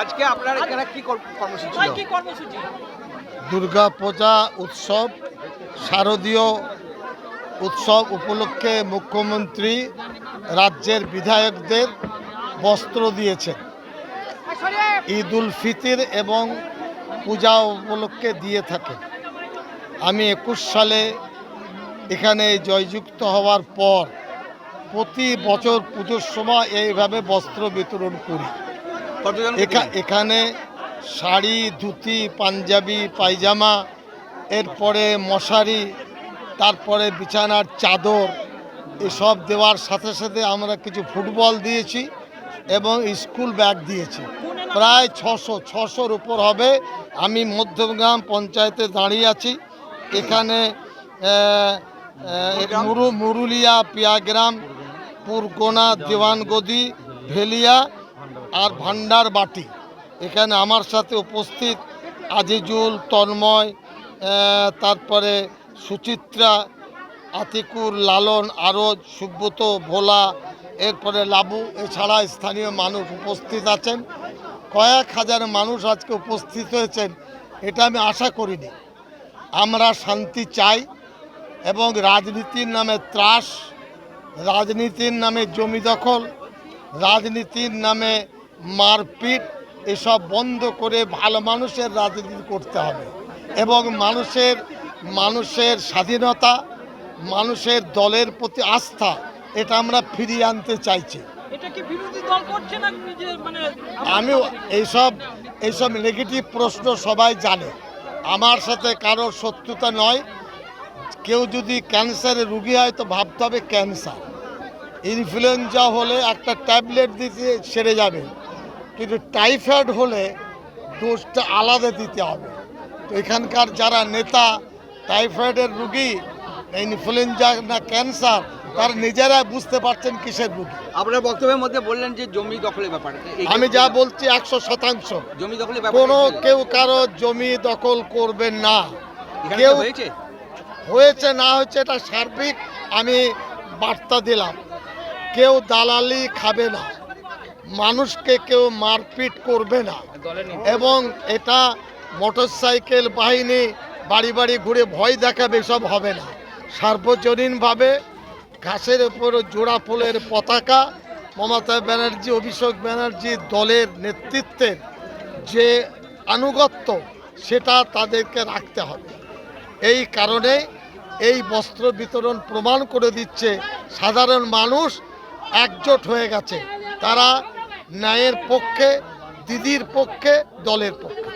আজকে আপনার এখানে কি কর্মসূচি কি কর্মসূচি? দুর্গা পূজা উৎসব শারদীয় উৎসব উপলক্ষে মুখ্যমন্ত্রী রাজ্যের বিধায়কদের বস্ত্র দিয়েছেন। ঈদ উল ফিতর এবং পূজা উপলক্ষে দিয়ে থাকে। আমি একুশ সালে এখানে জয়যুক্ত হওয়ার পর প্রতি বছর পুজোর সময় এইভাবে বস্ত্র বিতরণ করি। এখা- এখানে শাড়ি ধুতি পাঞ্জাবি পায়জামা এরপরে মশারি তারপরে বিছানার চাদর এসব দেওয়ার সাথে সাথে আমরা কিছু ফুটবল দিয়েছি এবং স্কুল ব্যাগ দিয়েছি। প্রায় ছশো ছশোর উপর হবে। আমি মধ্যগ্রাম পঞ্চায়েতে দাঁড়িয়ে আছি। এখানে মুরু মুরুলিয়া পিয়াগ্রাম পুরগোনা, দেওয়ানগদি, ভেলিয়া আর ভান্ডার বাটি। এখানে আমার সাথে উপস্থিত আজিজুল, তন্ময় তারপরে সুচিত্রা, আতিকুর, লালন, আরজ, সুব্রত, ভোলা, এরপরে লাবু, এছাড়া স্থানীয় মানুষ উপস্থিত আছেন। কয়েক হাজার মানুষ আজকে উপস্থিত হয়েছেন, এটা আমি আশা করিনি। আমরা শান্তি চাই এবং রাজনীতির নামে ত্রাস রাজনীতির নামে জমি দখল রাজনীতির নামে মারপিট এসব বন্ধ করে ভালো মানুষের রাজনীতি করতে হবে। এবং মানুষের মানুষের স্বাধীনতা মানুষের দলের প্রতি আস্থা এটা আমরা ফিরিয়ে আনতে চাইছি। মানে আমি এইসব এইসব নেগেটিভ প্রশ্ন সবাই জানে। আমার সাথে কারোর শত্রুতা নয় কেউ যদি ক্যান্সারের রুগী হয় তো ভাবতে হবে ক্যান্সার। ইনফ্লুয়েঞ্জা হলে একটা ট্যাবলেট দিতে সেরে যাবে। কিন্তু টাইফয়েড হলে ডোজটা আলাদা দিতে হবে। তো এখানকার যারা নেতা টাইফয়েডের রুগী ইনফ্লুয়েঞ্জা না ক্যান্সার তার নিজেরা বুঝতে পারছেন কিসের রুগী। আপনার বক্তব্যের মধ্যে বললেন যে জমি দখলের ব্যাপারে। আমি যা বলছি একশো শতাংশ। জমি দখলের কোনো কেউ কারও জমি দখল করবেন না। কেউ হয়েছে, না হয়েছে, এটা সার্বিক আমি বার্তা দিলাম। কেউ দালালি খাবে না। মানুষকে কেউ মারপিট করবে না। এবং এটা মোটরসাইকেল বাহিনী বাড়ি বাড়ি ঘুরে ভয় দেখাবে সব হবে না। সার্বজনীনভাবে ঘাসের উপর জোড়া ফুলের পতাকা, মমতা ব্যানার্জি, অভিষেক ব্যানার্জি দলের নেতৃত্বের যে আনুগত্য, সেটা তাদেরকে রাখতে হবে। এই কারণে এই বস্ত্র বিতরণ প্রমাণ করে দিচ্ছে সাধারণ মানুষ একজোট হয়ে গেছে। তারা ন্যায়ের পক্ষে, দিদির পক্ষে, দলের পক্ষে।